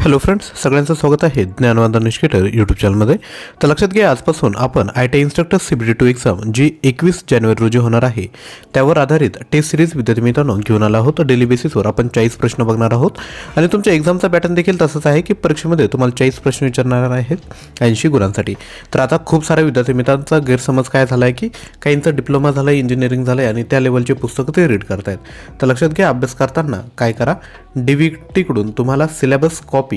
Hello friends सगळ्यांचं स्वागत आहे ज्ञानवंदन निष्केटर यूट्यूब चॅनलमध्ये तर लक्षात घ्या आजपासून आपण I T instructor C B T two exam जी एकवीस जानेवारी रोजी होणार आहे त्यावर आधारित टेस्ट सिरीज विद्यार्थी मित्रांनो घेऊन आला आहोत. डेली बेसिसवर आपण चाळीस प्रश्न बघणार आहोत. आणि तुमच्या एक्झामचा पॅटर्न देखील तसंच आहे की परीक्षेमध्ये तुम्हाला चाळीस प्रश्न विचारणार आहेत ऐंशी गुणांसाठी. तर आता खूप साऱ्या विद्यार्थी मित्रांचा गैरसमज काय झाला आहे की काहींचा डिप्लोमा झाला आहे इंजिनिअरिंग झालं आहे आणि त्या लेवलची पुस्तकं ते रीड करतायत. तर लक्षात घ्या अभ्यास करताना काय करा डी व्ही टीकडून तुम्हाला सिलेबस कॉपी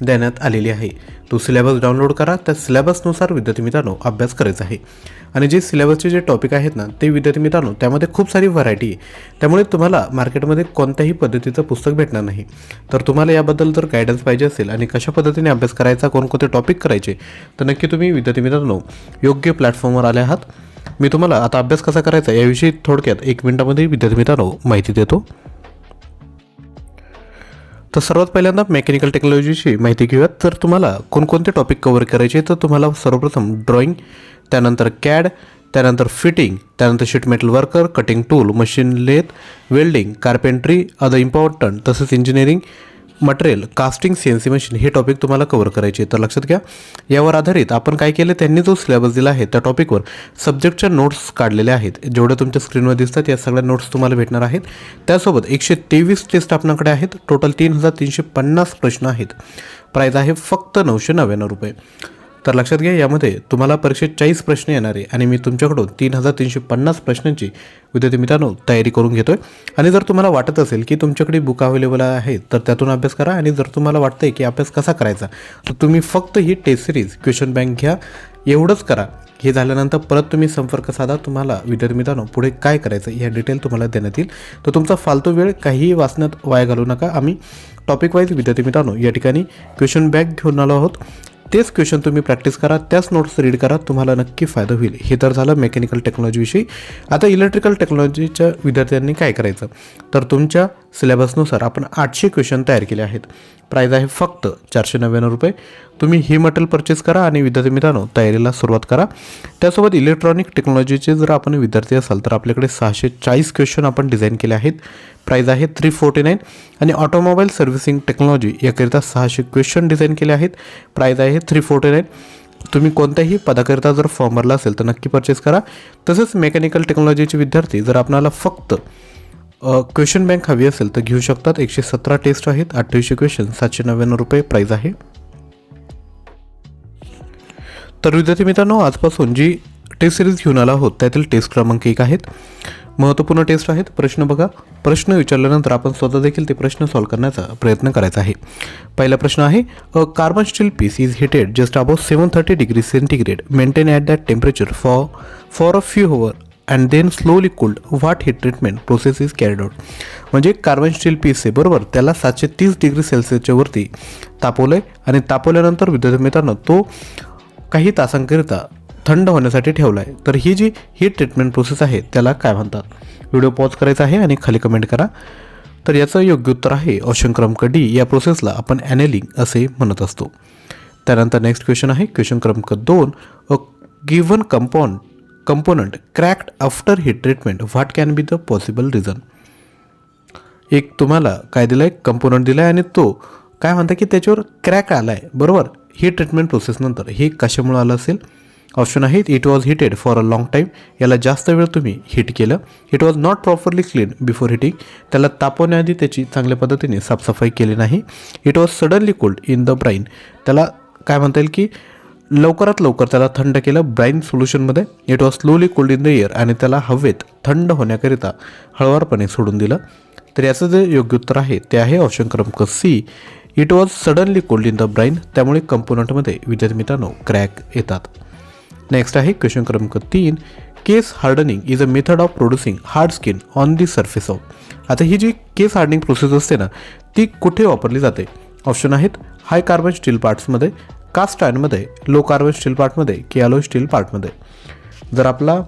देण्यात आलेली आहे. तो सिलेबस डाउनलोड करा. त्या सिलेबसनुसार विद्यार्थी मित्रांनो अभ्यास करायचा आहे. आणि जे सिलेबसचे जे टॉपिक आहेत ना ते विद्यार्थी मित्रांनो त्यामध्ये खूप सारी व्हरायटी आहे. त्यामुळे तुम्हाला मार्केटमध्ये कोणत्याही पद्धतीचं पुस्तक भेटणार नाही. तर तुम्हाला याबद्दल जर गायडन्स पाहिजे असेल आणि कशा पद्धतीने अभ्यास करायचा कोणकोणते टॉपिक करायचे तर नक्की तुम्ही विद्यार्थी मित्रांनो योग्य प्लॅटफॉर्मवर आले आहात. मी तुम्हाला आता अभ्यास कसा करायचा याविषयी थोडक्यात एक मिनिटामध्ये विद्यार्थी मित्रांनो माहिती देतो. तर सर्वात पहिल्यांदा मेकॅनिकल टेक्नॉलॉजीची माहिती घेऊयात. तर तुम्हाला कोणकोणते टॉपिक कवर करायचे तर तुम्हाला सर्वप्रथम ड्रॉइंग त्यानंतर कॅड त्यानंतर फिटिंग त्यानंतर sheet metal worker cutting tool machine lathe welding carpentry other important तसेच engineering material casting CNC N C machine हे टॉपिक तुम्हाला कव्हर करायचे तर लक्षात घ्या यावर आधारित आपण काय केलं त्यांनी जो सिलेबस दिला आहे त्या टॉपिकवर सब्जेक्टच्या नोट्स काढलेल्या आहेत. जेवढ्या तुमच्या स्क्रीनवर दिसतात या सगळ्या नोट्स तुम्हाला भेटणार आहेत. त्यासोबत एकशे तेवीस टेस्ट आपणाकडे आहेत. टोटल तीन हजार तीनशे पन्नास प्रश्न आहेत. प्राईज आहे फक्त नऊशे नव्याण्णव रुपये. तर लक्षात घ्या यामध्ये तुम्हाला परीक्षेत चाळीस प्रश्न येणार आहे आणि मी तुमच्याकडून तीन हजार तीनशे पन्नास प्रश्नांची विद्यार्थी मित्रांनो तयारी करून घेतोय. आणि जर तुम्हाला वाटत असेल की तुमच्याकडे बुक अवेलेबल आहेत तर त्यातून अभ्यास करा आणि जर तुम्हाला वाटतंय की अभ्यास कसा करायचा तर तुम्ही फक्त ही टेस्ट सिरीज क्वेश्चन बँक घ्या एवढंच करा. हे झाल्यानंतर परत तुम्ही संपर्क साधा तुम्हाला विद्यार्थी मित्रांनो पुढे काय करायचं ह्या डिटेल तुम्हाला देण्यात येईल. तर तुमचा फालतू वेळ काहीही वाचण्यात वाया घालू नका. आम्ही टॉपिक वाईज विद्यार्थी मित्रांनो या ठिकाणी क्वेश्चन बॅग घेऊन आलो आहोत. तेच क्वेश्चन तुम्ही प्रॅक्टिस करा त्याच नोट्स रीड करा तुम्हाला नक्की फायदा होईल. हे तर झालं मेकॅनिकल टेक्नॉलॉजीविषयी आता इलेक्ट्रिकल टेक्नॉलॉजीच्या विद्यार्थ्यांनी काय करायचं? तर तुमच्या सिलेबसनुसार आपण आठशे क्वेश्चन तयार केले आहेत. प्राईज आहे फक्त चारशे नव्याण्णव रुपये. तुम्ही ही मटेरियल परचेस करा आणि विद्यार्थी मित्रांनो तयारीला सुरुवात करा. त्यासोबत इलेक्ट्रॉनिक टेक्नॉलॉजीचे जर आपण विद्यार्थी असाल तर आपल्याकडे सहाशे चाळीस क्वेश्चन आपण डिझाईन केले आहेत. प्राईज आहे थ्री फोर्टी नाईन आणि ऑटोमोबाईल सर्व्हिसिंग टेक्नॉलॉजी याकरिता सहाशे क्वेश्चन डिझाईन केले आहेत. प्राईज आहे थ्री फोर्टी नाईन तुम्ही कोणत्याही पदाकरिता जर फॉर्म भरला असेल तर नक्की परचेस करा. तसंच मेकॅनिकल टेक्नॉलॉजीचे विद्यार्थी जर आपणाला फक्त क्वेश्चन बँक हवी असेल तर घेऊ शकतात. एकशे सतरा टेस्ट आहेत. अठ्ठावीसशे क्वेश्चन सातशे नव्याण्णव रुपये प्राईज आहे. तर विद्यार्थी मित्रांनो आजपासून जी टेस्ट सिरीज घेऊन आला आहोत त्यातील टेस्ट क्रमांक एक आहेत. महत्त्वपूर्ण टेस्ट आहेत. प्रश्न बघा. प्रश्न विचारल्यानंतर आपण स्वतः देखील ते प्रश्न सॉल्व करण्याचा प्रयत्न करायचा आहे. पहिला प्रश्न आहे a carbon steel piece is heated just about seven thirty degree centigrade maintain at that temperature for for a few hour and then slowly cooled what heat treatment process is carried out म्हणजे carbon steel piece आहे बरोबर? त्याला सातशे तीस degree सेल्सिअसच्या वरती तापवलं आहे आणि तापवल्यानंतर विद्यार्थी मित्रांनो तो काही तासांकरिता थंड होण्यासाठी ठेवला आहे तर ही जी ही ट्रीटमेंट प्रोसेस आहे त्याला काय म्हणतात? व्हिडिओ पॉज करायचा आहे आणि खाली कमेंट करा. तर याचं योग्य उत्तर आहे ऑप्शन क्रमांक डी या प्रोसेसला आपण ॲनेलिंग असे म्हणत असतो. त्यानंतर नेक्स्ट क्वेश्चन आहे क्वेश्चन क्रमांक दोन a given compound component cracked after heat treatment what can be the possible reason एक तुम्हाला काय दिलं आहे कंपोनंट दिला आहे आणि तो काय म्हणता की त्याच्यावर क्रॅक आला आहे बरोबर ही ट्रीटमेंट प्रोसेसनंतर हे कशामुळे आलं असेल? ऑप्शन आहे it was heated for a long time याला जास्त वेळ तुम्ही हिट केलं. It was not properly clean before heating त्याला तापवण्याआधी त्याची चांगल्या पद्धतीने साफसफाई केली नाही. It was suddenly cold in the brine त्याला काय म्हणता येईल की लवकरात लवकर त्याला थंड केलं brine सोल्युशनमध्ये. It was slowly cold in the air आणि त्याला हवेत थंड होण्याकरिता हळवारपणे सोडून दिलं. तर याचं जे योग्य उत्तर आहे ते आहे ऑप्शन क्रमांक C it was suddenly cold in the brine त्यामुळे कंपोनंटमध्ये विद्यार्थी मित्रांनो क्रॅक येतात. नेक्स्ट आहे क्वेश्चन क्रमांक तीन. Case hardening is a method of producing hard skin on the surface of आता ही जी केस हार्डनिंग प्रोसेस असते ना ती कुठे वापरली जाते? ऑप्शन आहेत हाय कार्बन स्टील पार्ट्समध्ये कास्ट आयनमध्ये लो कार्बन स्टील पार्टमध्ये की अलो स्टील पार्टमध्ये जर आपला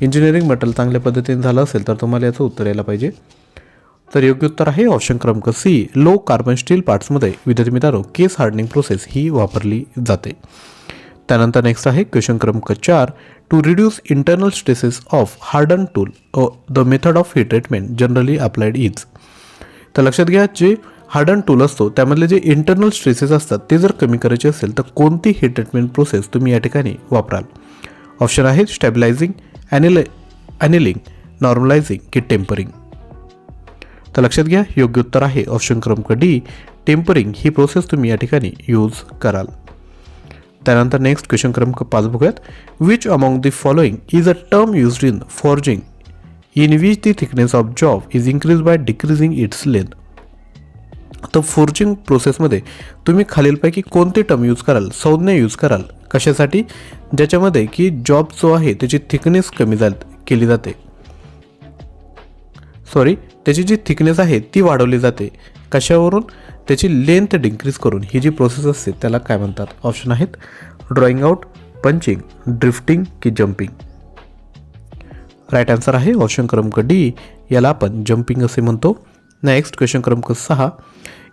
इंजिनिअरिंग मटेरियल चांगल्या पद्धतीने झालं असेल तर तुम्हाला याचं उत्तर यायला पाहिजे. तर योग्य उत्तर आहे ऑप्शन क्रमांक सी लो कार्बन स्टील पार्ट्समध्ये विद्यार्थी मित्रांनो केस हार्डनिंग प्रोसेस ही वापरली जाते. त्यानंतर नेक्स्ट आहे क्वेश्चन क्रमांक चार to reduce internal stresses of harden tool the method of heat treatment generally applied is तर लक्षात घ्या जे हार्डन टूल असतो त्यामधले जे इंटरनल स्ट्रेसेस असतात ते जर कमी करायचे असेल तर कोणती ही ट्रीटमेंट प्रोसेस तुम्ही या ठिकाणी वापराल? ऑप्शन आहे स्टॅबिलायझिंग ॲनिल ॲनिलिंग नॉर्मलायझिंग की टेम्परिंग तर लक्षात घ्या योग्य उत्तर आहे ऑप्शन क्रमांक डी टेम्परिंग ही प्रोसेस तुम्ही या ठिकाणी यूज कराल. त्यानंतर नेक्स्ट क्वेश्चन क्रमांक पाच बघूयात. Which among the following is a term used in forging in which the thickness of job is increase by decreasing its length तर फोर्जिंग प्रोसेसमध्ये तुम्ही खालीलपैकी कोणते टर्म यूज कराल? संज्ञा यूज कराल. कशासाठी? ज्याच्यामध्ये की जॉब जो आहे त्याची थिकनेस कमी जा केली जाते. सॉरी त्याची जी थिकनेस आहे ती वाढवली जाते. कशावरून? त्याची लेंथ डिक्रीज करून. ही जी प्रोसेस असते त्याला काय म्हणतात? ऑप्शन आहेत. ड्रॉइंग आउट पंचिंग ड्रिफ्टिंग की जम्पिंग राईट आन्सर आहे ऑप्शन क्रमांक डी याला आपण जम्पिंग असे म्हणतो. नेक्स्ट क्वेश्चन क्रमांक सहा.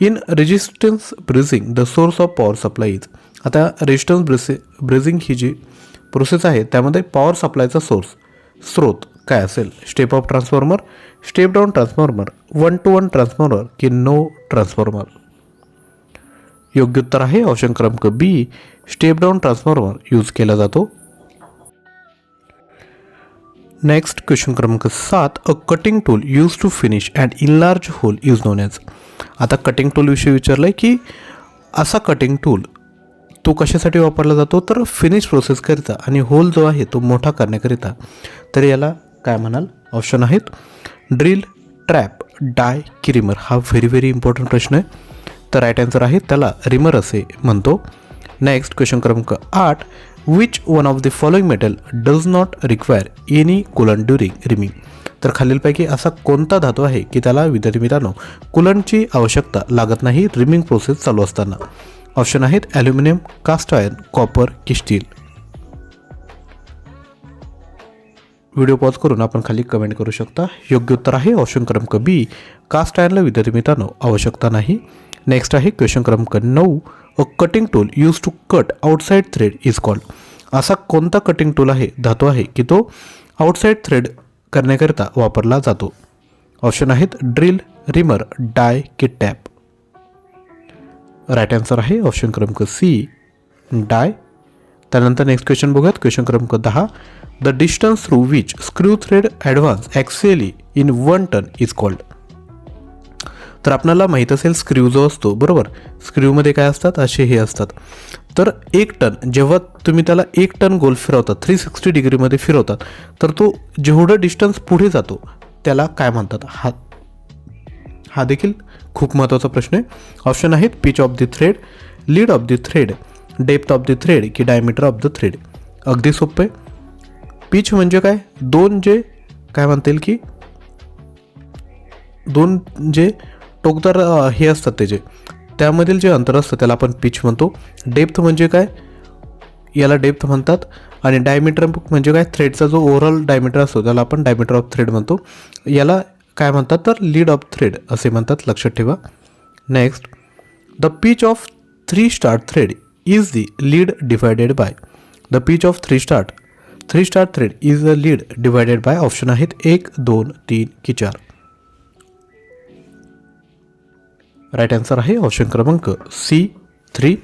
In resistance brazing the source of power supply is आता रेजिस्टन्स ब्रिसि ब्रिझिंग ही जी प्रोसेस आहे त्यामध्ये पॉवर सप्लायचा सोर्स स्रोत काय असेल? Step up transformer step down transformer one two one transformer की नो ट्रान्सफॉर्मर योग्य उत्तर आहे ऑप्शन क्रमांक B step down transformer use केला जातो. नेक्स्ट क्वेश्चन क्रमांक सात a cutting tool use to finish and enlarge hole use known as आता कटिंग टूलविषयी विचारलं आहे की असा कटिंग टूल तो कशासाठी वापरला जातो? तर फिनिश प्रोसेसकरिता आणि होल जो आहे तो मोठा करण्याकरिता. तर याला काय म्हणाल? ऑप्शन आहेत. ड्रिल ट्रॅप डाय की रिमर हा व्हेरी व्हेरी इम्पॉर्टंट प्रश्न आहे. तर राईट आन्सर आहे त्याला रिमर असे म्हणतो. नेक्स्ट क्वेश्चन क्रमांक आठ which one of the following metal does not require any coolant during reaming तर खालीलपैकी असा कोणता धातू आहे की त्याला विद्यार्थी मित्रांनो कुलनची आवश्यकता लागत नाही रिमिंग प्रोसेस चालू असताना? ऑप्शन आहेत ॲल्युमिनियम कास्ट आयर्न कॉपर की स्टील व्हिडिओ पॉज करून आपण खाली कमेंट करू शकता. योग्य उत्तर आहे ऑप्शन क्रमांक बी कास्ट आयर्नला विद्यार्थी मित्रांनो आवश्यकता नाही. नेक्स्ट आहे क्वेश्चन क्रमांक नऊ. A cutting tool use to cut outside thread is called असा कोणता कटिंग टूल आहे धातू आहे की तो आउटसाईड थ्रेड करण्याकरिता वापरला जातो? ऑप्शन आहेत ड्रिल रिमर डाय की टॅप राईट आन्सर आहे ऑप्शन क्रमांक सी डाय त्यानंतर नेक्स्ट क्वेश्चन बघूयात. क्वेश्चन क्रमांक दहा. The distance through which screw thread advance axially in one turn is called तर आपल्याला माहीत असेल स्क्रू जो असतो बरोबर? स्क्रूमध्ये काय असतात? असे हे असतात. तर एक टन जेव्हा तुम्ही त्याला एक टन गोल फिरवतात थ्री सिक्स्टी डिग्रीमध्ये फिरवतात तर तो जेवढं डिस्टन्स पुढे जातो त्याला काय म्हणतात? हा हा देखील खूप महत्त्वाचा प्रश्न आहे. ऑप्शन आहेत pitch of the thread lead of the thread depth of the thread की डायमीटर ऑफ द थ्रेड अगदी सोपे पिच म्हणजे काय? दोन जे काय म्हणता येईल की? दोन जे टोकदार हे असतात त्याचे त्यामधील जे अंतर असतं त्याला आपण पिच म्हणतो. डेप्थ म्हणजे काय? याला डेप्थ म्हणतात. आणि डायमीटर म्हणजे काय? थ्रेडचा जो ओव्हरऑल डायमीटर असतो त्याला आपण डायमीटर ऑफ थ्रेड म्हणतो. याला काय म्हणतात तर? लीड ऑफ थ्रेड असे म्हणतात. लक्षात ठेवा. Next the pitch of three start thread is the lead divided by the pitch of three start three start thread is the lead divided by option आहेत एक दोन तीन की चार. राईट आन्सर आहे ऑप्शन क्रमांक सी थ्री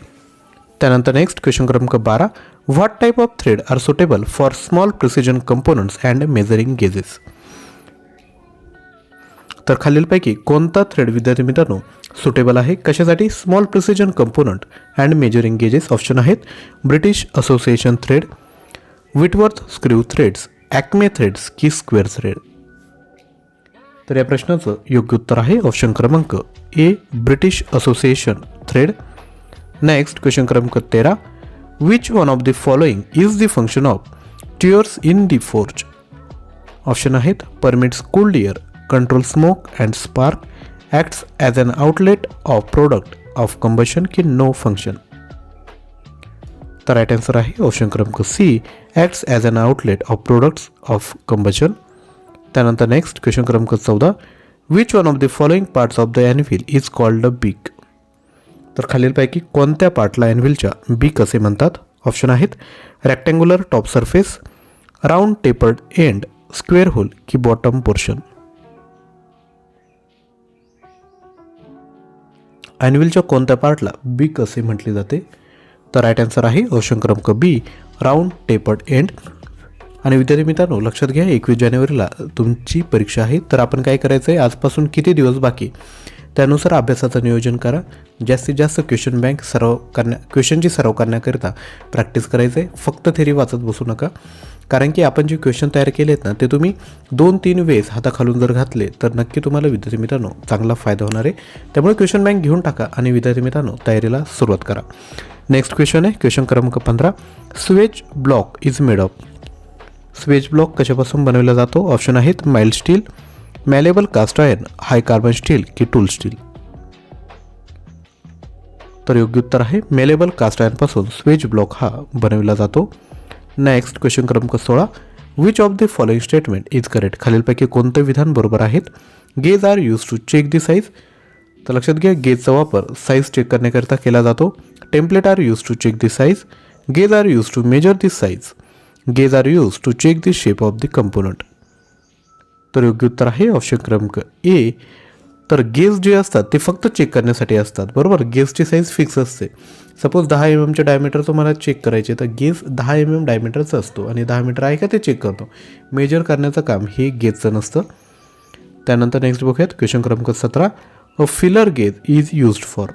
त्यानंतर next question क्रमांक बारा. What type of thread are suitable for small precision components and measuring gauges तर खालीलपैकी कोणता थ्रेड विद्यार्थी मित्रांनो सुटेबल आहे? कशासाठी? Small precision component and measuring gauges option आहेत. British Association thread Whitworth screw threads Acme threads की स्क्वेअर थ्रेड तर या प्रश्नाचं योग्य उत्तर आहे ऑप्शन क्रमांक A British Association thread next question क्रमांक तेरा. Which one of the following is the function of tuyeres in the forge option आहेत permits cold air control smoke and spark acts as an outlet of product of combustion की no function तर right answer आहे option क्रमांक C acts as an outlet of products of combustion त्यानंतर next question क्रमांक चौदा. Which one of the following parts of the anvil is called a beak तर खालीलपैकी कोणत्या पार्टला ॲनव्हिलच्या बीक असे म्हणतात? ऑप्शन आहेत. Rectangular top surface round tapered end square hole की बॉटम पोर्शन ॲन्युअलच्या कोणत्या पार्टला बीक असे म्हटले जाते? तर राईट आन्सर आहे ऑप्शन क्रमांक बी राऊंड टेपर्ड एंड आणि विद्यार्थी मित्रांनो लक्षात घ्या एकवीस जानेवारीला तुमची परीक्षा आहे. तर आपण काय करायचं आहे आजपासून किती दिवस बाकी? त्यानुसार अभ्यासाचं नियोजन करा. जास्तीत जास्त क्वेश्चन बँक सराव करण्या क्वेश्चनची सराव करण्याकरिता प्रॅक्टिस करायचं आहे फक्त थेरी वाचत बसू नका. कारण की आपण जे क्वेश्चन तयार केले आहेत ना ते तुम्ही दोन तीन वेळेस हाताखालून जर घातले तर नक्की तुम्हाला विद्यार्थी मित्रांनो चांगला फायदा होणार आहे. त्यामुळे क्वेश्चन बँक घेऊन टाका आणि विद्यार्थी मित्रांनो तयारीला सुरुवात करा. नेक्स्ट क्वेश्चन आहे क्वेश्चन क्रमांक पंधरा. Swage block is made up. Swage block कशापासून बनवला जातो? ऑप्शन आहेत mild steel malleable cast iron high carbon steel की टूल स्टील तर योग्य उत्तर आहे मेलेबल कास्ट आयर्नपासून स्वेज ब्लॉक हा बनविला जातो. नेक्स्ट क्वेश्चन क्रमांक सोळा. Which of the following statement is correct खालीलपैकी कोणतं विधान बरोबर आहेत? Gauge are use to check the size तर लक्षात घ्या गेजचा वापर साईज चेक करण्याकरिता केला जातो. Template are use to check the size gauge are use to measure the size gauge are use to check the shape of the component तर योग्य उत्तर आहे ऑप्शन क्रमांक ए तर गेज जे असतात ते फक्त चेक करण्यासाठी असतात. बरोबर? गेजची साईज फिक्स असते. सपोज दहा एम एमचे डायमीटर तुम्हाला चेक करायचे तर गेज दहा एम एम डायमीटरचा असतो आणि दहा मीटर आहे का ते चेक करतो. मेजर करण्याचं काम हे गेजचं नसतं. त्यानंतर नेक्स्ट बघूयात क्वेश्चन क्रमांक सतरा. A feeler gauge is used for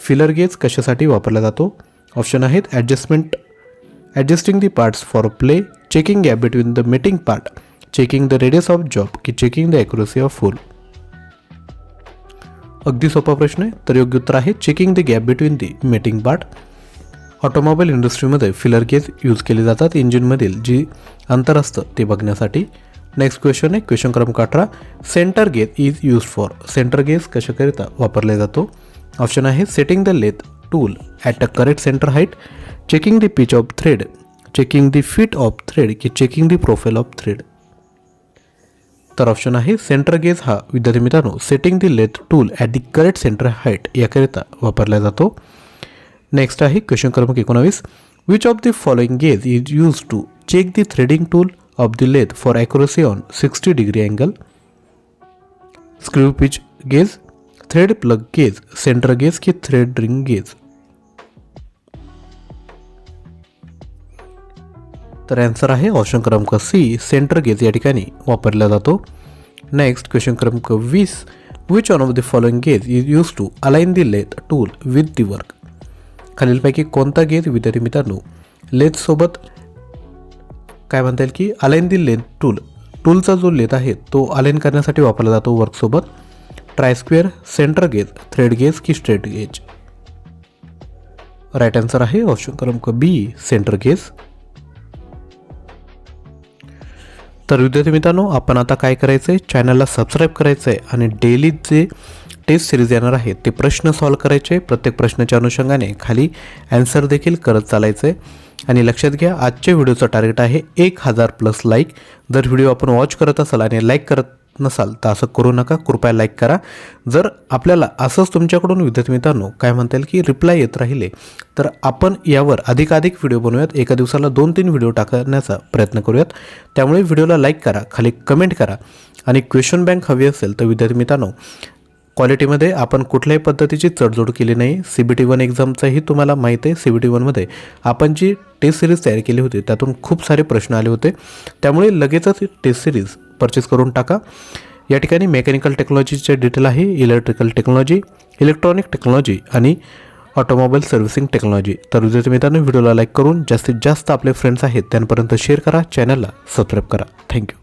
feeler gauge कशासाठी वापरला जातो? ऑप्शन आहेत adjustment adjusting the parts for play checking gap between the mating part checking the radius of job की checking the accuracy of full. अगदी सोपा प्रश्न आहे तर योग्य उत्तर आहे checking the gap between the mating part automobile इंडस्ट्रीमध्ये फिलर गेज यूज केले जातात इंजिनमधील जी अंतर असतं ते बघण्यासाठी. नेक्स्ट क्वेश्चन आहे क्वेश्चन क्रमांक अठरा. Centre gauge is use for centre gauge कशाकरिता वापरला जातो? ऑप्शन आहे setting the lathe tool at a correct centre height checking the pitch of thread checking the fit of thread की checking the profile of thread तर option आहे centre gauge हा विद्यार्थी मित्रांनो setting the lathe tool at the correct centre height याकरिता वापरला जातो. Next आहे क्वेश्चन क्रमांक एकोणावीस. Which of the following gauge is use to check the threading tool of the lathe for accuracy on sixty degree angle screw pitch gauge thread plug gauge centre gauge की thread ring gauge तर answer आहे option क्रमांक C centre gauge या ठिकाणी वापरला जातो. Next question क्रमांक वीस which on of the following gauge is use to align the lathe tool with the work खालीलपैकी कोणता गेज विद्यार्थी मित्रांनो लेथसोबत काय म्हणता येईल की अलाइन दी लेथ टूल टूलचा जो लेथ आहे तो अलाइन करण्यासाठी वापरला जातो वर्कसोबत try square centre gauge thread gauge की स्ट्रेट गेज राईट आन्सर आहे ऑप्शन क्रमांक बी सेंटर गेज तर विद्यार्थी मित्रांनो आपण आता काय करायचं आहे चॅनलला सबस्क्राईब करायचं आहे आणि डेली जे टेस्ट सिरीज येणार आहे ते प्रश्न सॉल्व करायचे. प्रत्येक प्रश्नाच्या अनुषंगाने खाली ॲन्सर देखील करत चालायचं आहे आणि लक्षात घ्या आजच्या व्हिडिओचं टार्गेट आहे एक हजार प्लस लाईक जर व्हिडिओ आपण वॉच करत असाल आणि लाईक करत नसाल तर असं करू नका कृपया लाईक करा. जर आपल्याला असंच तुमच्याकडून विद्यार्थी मित्रांनो काय म्हणता येईल की रिप्लाय येत राहिले तर आपण यावर अधिकाधिक व्हिडिओ बनवूयात. एका दिवसाला दोन तीन व्हिडिओ टाकण्याचा प्रयत्न करूयात. त्यामुळे व्हिडिओला लाईक करा खाली कमेंट करा. आणि क्वेश्चन बँक हवी असेल तर विद्यार्थी मित्रांनो क्वालिटीमध्ये आपण कुठल्याही पद्धतीची चडजोड केली नाही. सी बी टी वन एक्झामचंही तुम्हाला माहीत आहे. सी बी टी वनमध्ये आपण जी टेस्ट सिरीज तयार केली होती त्यातून खूप सारे प्रश्न आले होते. त्यामुळे लगेचच टेस्ट सिरीज परचेस करून टाका. या ठिकाणी मेकॅनिकल टेक्नॉलॉजीचे डिटेल आहे इलेक्ट्रिकल टेक्नॉलॉजी इलेक्ट्रॉनिक टेक्नॉलॉजी आणि ऑटोमोबाईल सर्व्हिसिंग टेक्नॉलॉजी तर विद्यार्थी मित्रांनो व्हिडिओला लाईक करून जास्तीत जास्त आपले फ्रेंड्स आहेत त्यांपर्यंत शेअर करा चॅनलला सबस्क्राईब करा. थँक्यू